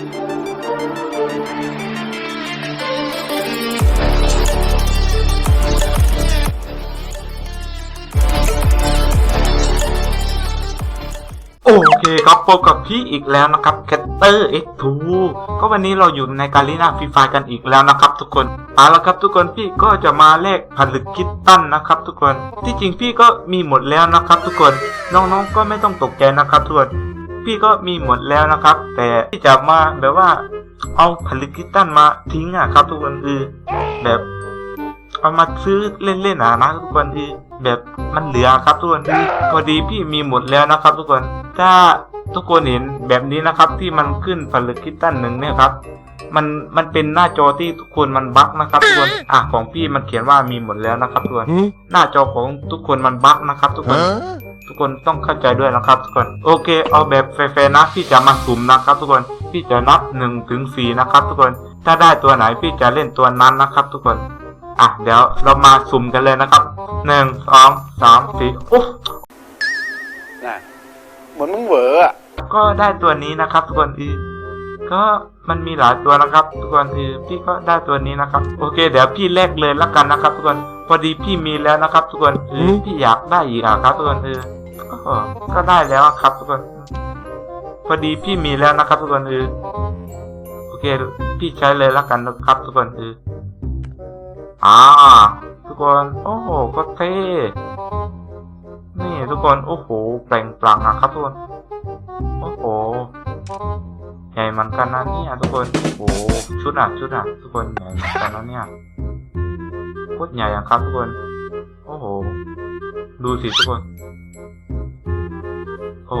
โอเคครับพบกับพี่อีกแล้วนะครับแคตเตอร์ X2 ก็วันนี้เราอยู่ในการลีนาฟรีไฟกันอีกแล้วนะครับทุกคนเอาละครับทุกคนพี่ก็จะมาแลกผลึกคิดตั้นนะครับ ทุกคนที่จริงพี่ก็มีหมดแล้วนะครับ ทุกคนน้องๆก็ไม่ต้องตกใจนะครับทุกคน พี่ก็มีหมดแล้วนะครับ แต่ที่จะมาแบบว่าเอาผลึกคิดตั้นมาทิ้งอะครับ ทุกคนคือแบบเอามาซื้อเล่นๆนะนะทุกคนที่แบบมันเหลือครับทุกคนที่พอดีพี่มีหมดแล้วนะครับ ทุกคนถ้าทุกคนเห็นแบบนี้นะครับที่มันขึ้นผลึกคิดตันหนึ่งเนี่ยครับมันมันเป็นหน้าจอที่ทุกคนมันบั๊กนะครับทุกคน อะของพี่มันเขียนว่ามีหมดแล้วนะครับทุกคน หน้าจอของทุกคนมันบั๊กนะครับทุกคน ทุกคนต้องเข้าใจด้วยนะครับทุกคนโอเค เอาแบบแฟร์ๆนะพี่จะมาสุ่มนะครับ ทุกคนพี่จะนับหนึ่งถึงสี่นะครับ ทุกคนถ้าได้ตัวไหนพี่จะเล่นตัวนั้นนะครับ ทุกคนอะเดี๋ยวเรามาสุ่มกันเลยนะครับหนึ่งสองสามสี่โอ้น่ะเหมือนมึงเหวออะก็ได้ตัวนี้นะครับ ทุกคนคือก็มันมีหลายตัวนะครับ ทุกคนคือพี่ก็ได้ตัวนี้นะครับ โอเค เดี๋ยวพี่แลกเลยละกันนะครับ ทุกคนพอดีพี่มีแล้วนะครับ ทุกคนคือพี่อยากได้อีกอะครับ ทุกคนคือ ก็ก็ได้แล้วครับทุกคนพอดีพี่มีแล้วนะครับ ทุกคนคือโอเค พี่ใช้เลยละกันนะครับ ทุกคนคืออ่าทุกคนโอ้โหก็เท่นี่ทุกคนโอ้โหแปลงปลังอะครับทุกคนโอ้โหใหญ่เหมือนกันนะเนี่ยทุกคนโอ้โหชุดอะชุดอะทุกคนใหญ่เหมือนกันนะเนี่ยโคตรใหญ่อะครับ ทุกคน โอ้โห ดูสิทุกคน โอ้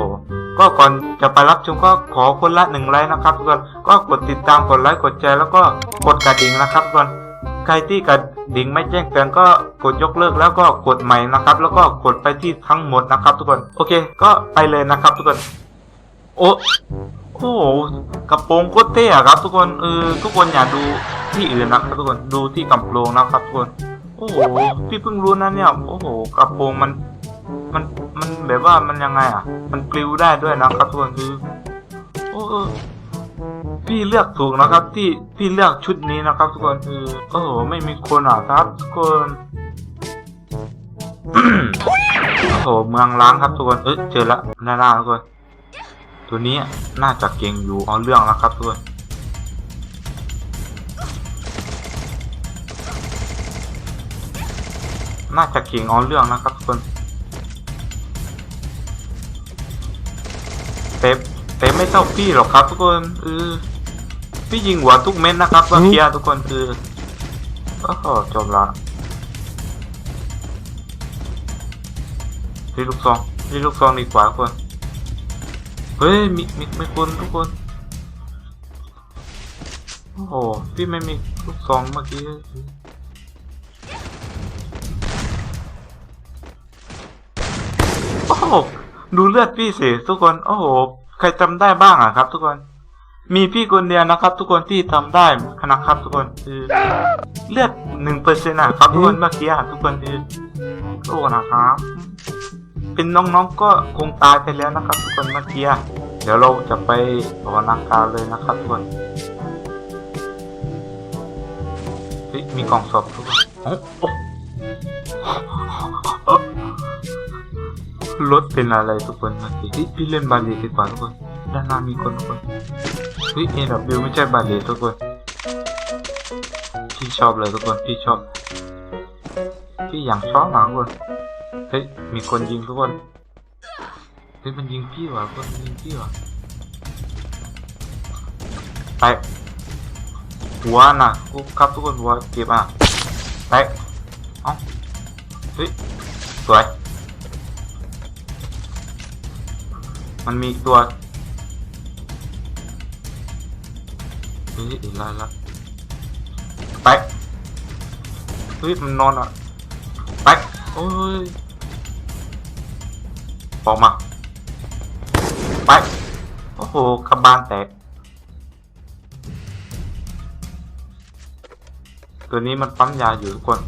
ก็ก่อนจะไปรับชมก็ขอคนละหนึ่งไลค์นะครับทุกคนก็กดติดตามกดไลค์กดแชร์แล้วก็กดกระดิ่งนะครับทุกคนใครที่กระดิ่งไม่แจ้งเตือนก็กดยกเลิกแล้วก็กดใหม่นะครับ แล้วก็กดไปที่ทั้งหมดนะครับ ทุกคนโอเค ก็ไปเลยนะครับ ทุกคนโอ้โอ้โหกระโปรงโคตรเท่ครับ ทุกคนเออทุกคนอย่าดูที่อื่นนะครับทุกคนดูที่กระโปรงนะครับทุกคนโอ้โหพี่เพิ่งรู้นะเนี่ยโอ้โหกระโปรงมัน มันมันแบบว่ามันยังไงอะ มันปลิวได้ด้วยนะครับทุกคนคือโอ้เออพี่เลือกถูกนะครับ ที่พี่เลือกชุดนี้นะครับ ทุกคนคือโอ้โหไม่มีคนอะครับทุกคนโอ้โหเมืองล้างครับทุกคนเอ้ยเจอละหน้าหน้าทุกคนตัวนี้น่าจะเก่งอยู่เอาเรื่องแล้วครับทุกคนน่าจะเก่งเอาเรื่องนะครับทุกคน แต่แต่ไม่เท่าพี่หรอกครับ ทุกคนเออพี่ยิงหัวทุกเม็ดนะครับเมื่อกี้ทุกคนคือโอ้โหจบละพี่ลูกซองพี่ลูกซองดีกว่าทุกคนเฮ้ยมีมีมีคนทุกคนโอ้โหพี่ไม่มีลูกซองเมื่อกี้ ดูเลือดพี่สิทุกคน โอ้โห ใครจำได้บ้างอะครับ ทุกคน มีพี่คนเดียวนะครับ ทุกคนที่ทำได้นะครับ ทุกคนคือเลือดหนึ่งเปอร์เซ็นต์อะครับ ทุกคนเมื่อกี้อะทุกคนคือโอ้นะครับเป็นน้องๆก็คงตายไปแล้วนะครับ ทุกคนเมื่อกี้เดี๋ยวเราจะไปภาวนาการเลยนะครับ ทุกคนมีกล่องศพทุกคน รถเป็นอะไรทุกคนเมื่อกี้เฮ้ยพี่เล่นบาลีดีกว่าทุกคนด้านหน้ามีคนทุกคนเฮ้ยเอ็บิวไม่ใช่บาลีทุกคนพี่ชอบเลยทุกคนพี่ชอบพี่อย่างชอบนะทุกคนเฮ้ยมีคนยิงทุกคนเฮ้ยมันยิงพี่วะคนมันยิงพี่วะไปหัวน่ะกูครับทุกคนหัวเก็บอะไปเอ้าเฮ้ยสวย มันมีตัวเฮ้ยอีกแล้วละไปเฮ้ยมันนอนอะไปโอ้ยออกมาไปโอ้โหกระบาลแตกตัวนี้มันปั๊มยาอยู่ทุกคน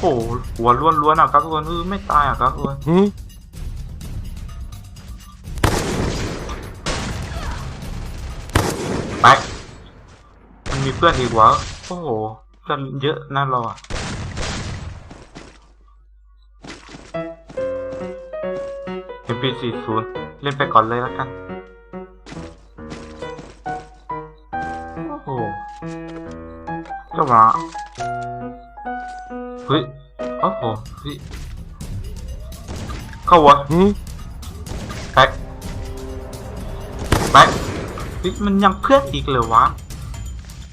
โโอ้โห หัวล้วนๆอะครับทุกคนเออไม่ตายอะครับทุกคน Hmm? ไปมันมีเพื่อนอีกวะโอ้โหเพื่อนเยอะนะเราอะ MP40 เล่นไปก่อนเลยแล้วกันโอ้โหเจ้าหมา เฮ้ยโอ้โหเฮ้ยเข้าวะ Hmm? แบ็คแบ็คเฮ้ยมันยังเพื่อนอีกเลยวะ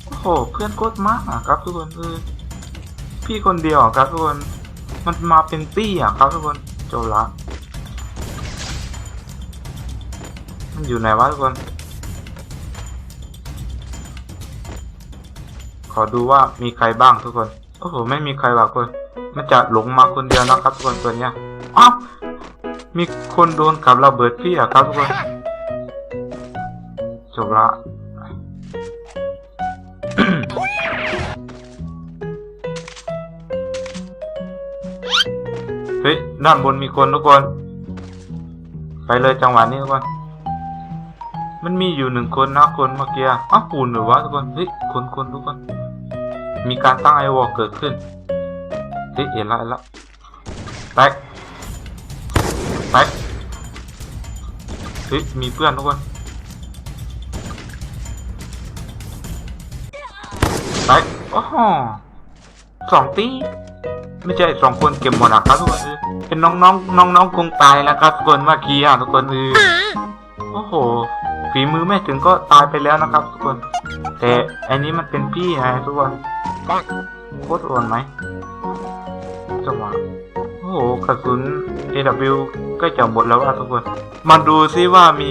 โอ้โหเพื่อนโคตรมากอะครับทุกคนคือพี่คนเดียวอะครับทุกคนมันมาเป็นตี้อะครับทุกคนโจละมันอยู่ไหนวะทุกคน ขอดูว่ามีใครบ้างทุกคน โอ้โหไม่มีใครว่ะคนมันจะหลงมาคนเดียวนะครับทุกคนตัวเนี้ยอ้าวมีคนโดนกับระเบิดพี่อะครับทุกคนจบละเฮ้ยด้านบนมีคนทุกคน ไปเลยจังหวะนี้ทุกคนมันมีอยู่หนึ่งคนนะคนเมื่อกี้อ้าวหุ่นหรือวะทุกคนเฮ้ยคนคนทุกคน มีการตั้งไอวอลเกิดขึ้นเฮ้ยเห็นละเห็นละแตกแตกเฮ้ยมีเพื่อนทุกคนแตกโอ้โหสองตีไม่ใช่สองคนเก็บหมดอะครับทุกคนเป็นน้องน้องน้องน้องคงตายแล้วครับทุกคนเมื่อกี้อะทุกคนเออโอ้โหฝีมือไม่ถึงก็ตายไปแล้วนะครับ ทุกคน แต่อันนี้มันเป็นพี่ไงทุกคน Bonk. โคตรโอนไหมจังหวะโอ้โหกระสุน AW ก็จะหมดแล้วอะทุกคน มาดูซิว่ามี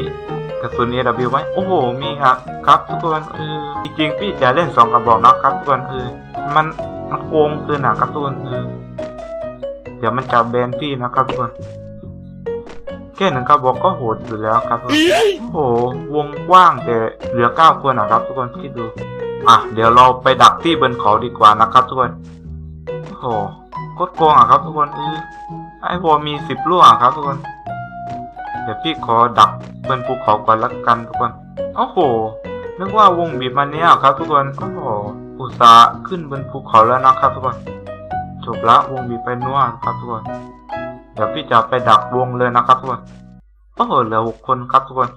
กระสุน AW ไหมโอ้โห มีครับครับทุกคนเออจริงๆพี่จะเล่นสองกระบอกนะครับทุกคนเออมันมันโกงเกินอะครับทุกคนเออเดี๋ยวมันจะแบนพี่นะครับทุกคนแค่หนึ่งกระบอกก็โหดอยู่แล้วครับโอ้โหวงกว้างแต่เหลือเก้าคนนะครับทุกคนคิดดู อะ เดี๋ยวเราไปดักที่บนเขาดีกว่านะครับทุกคนโอ้โหโคตรโกงอะครับทุกคนเออไอ้วอมีสิบลูกอะครับทุกคน เดี๋ยวพี่ขอดักบนภูเขาก่อนละกันทุกคน โอ้โห นึกว่าวงบีบมันเนี้ยครับทุกคน โอ้โห อุตส่าห์ขึ้นบนภูเขาแล้วนะครับทุกคน จบละวงบีบไปนัวครับทุกคน เดี๋ยวพี่จะไปดักวงเลยนะครับทุกคน โอ้โห เหลือหกคนครับทุกคน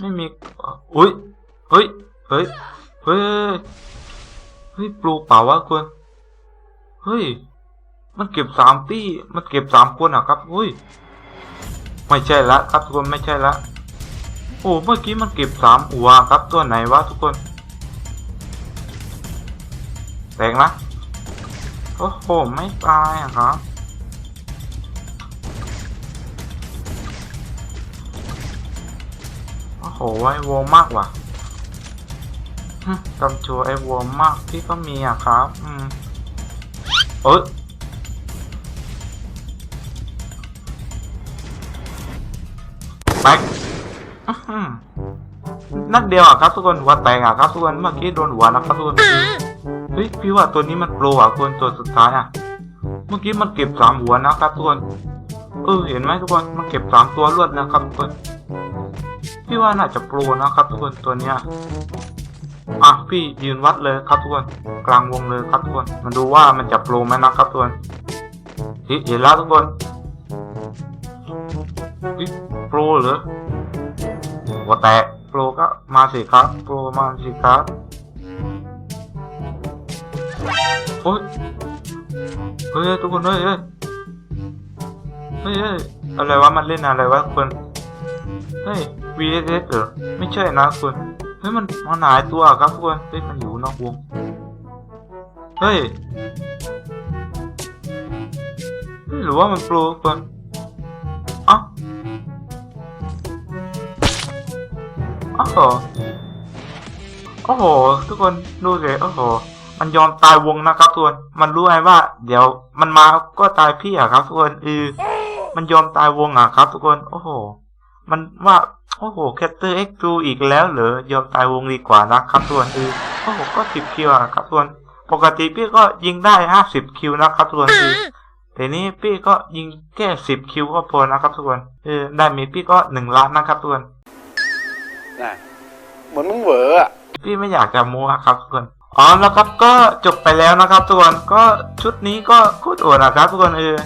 ไม่มี อุ้ยเฮ้ย เฮ้ย เฮ้ย เฮ้ย ปลูกเปล่าวะคุณเฮ้ย มันเก็บสามตี้ มันเก็บสามคนอะครับเฮ้ย ไม่ใช่ละครับทุกคนไม่ใช่ละ โอ้ เมื่อกี้มันเก็บสามหัวครับตัวไหนวะทุกคน แตกนะ โอ้โห ไม่ตายอะครับโอ้โหไอ้วอมากว่ะ กำชัวไอ้วอมากที่ก็มีอะครับ อืมเอ้ยแตกอื้อหือนัดเดียวอะครับทุกคนหัวแตกอะครับทุกคนเมื่อกี้โดนหัวนะครับทุกคนเฮ้ยพี่ว่าตัวนี้มันโปรอะคนตัวสุดท้ายอะ เมื่อกี้มันเก็บสามหัวนะครับทุกคนเออเห็นไหมทุกคนมันเก็บสามตัวรวดนะครับทุกคนพี่ว่าน่าจะโปรนะครับทุกคนตัวเนี้ย อะพี่ยืนวัดเลยครับทุกคนกลางวงเลยครับทุกคนมาดูว่ามันจะโปรไหมนะครับทุกคนเฮ้ยเห็นแล้วทุกคนโปรเหรอหัวแตกโปรก็มาสิครับโปรมาสิครับโอ้ยเฮ้ยทุกคนเฮ้ยเฮ้ยเฮ้ยอะไรวะมันเล่นอะไรวะคนเฮ้ย VSS เหรอไม่ใช่นะคุณ เฮ้ยมันมันหายตัวครับทุกคนเฮ้ยมันอยู่นอกวงเฮ้ยเฮ้ยหรือว่ามันโปรก่อนอ้าโอ้โหโอ้โห ทุกคนดูเลยโอ้โห มันยอมตายวงนะครับทุกคน มันรู้ไงว่า เดี๋ยวมันมาก็ตายพี่อะครับทุกคนเออมันยอมตายวงอะครับ ทุกคน โอ้โห มันว่า โอ้โหแคตเตอร์เอ็กซ์ดูอีกแล้วเหรอยอมตายวงดีกว่านะครับทุกคนเออโอ้โหก็สิบคิวอะครับทุกคนปกติพี่ก็ยิงได้ห้าสิบคิวนะครับทุกคนคือแต่นี้พี่ก็ยิงแค่สิบคิวก็พอนะครับทุกคนเออได้มีพี่ก็หนึ่งล้านนะครับทุกคนน่ะเหมือนมึงเหวออะพี่ไม่อยากจะโม้อะครับทุกคนอ๋อแล้วครับก็จบไปแล้วนะครับทุกคนก็ชุดนี้ก็โคตรโอดนะครับทุกคนเออ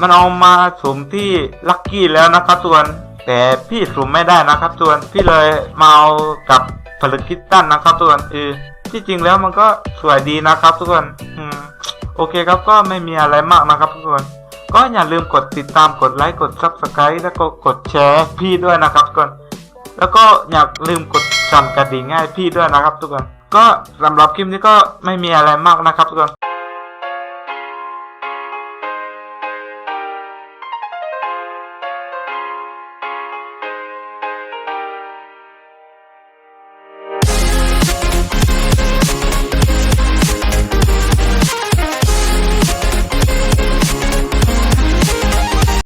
มันเอามาสวมที่ลัคกี้แล้วนะครับทุกคน แต่พี่สวมไม่ได้นะครับทุกคนพี่เลยมาเอากับผลึกคิตตันนะครับทุกคนเออที่จริงแล้วมันก็สวยดีนะครับ ทุกคนอืมโอเคครับก็ไม่มีอะไรมากนะครับทุกคนก็อย่าลืมกดติดตามกดไลค์กด subscribe แล้วก็กดแชร์พี่ด้วยนะครับทุกคนแล้วก็อย่าลืมกดสั่นกระดิ่งให้พี่ด้วยนะครับ ทุกคนก็สำหรับคลิปนี้ก็ไม่มีอะไรมากนะครับทุกคน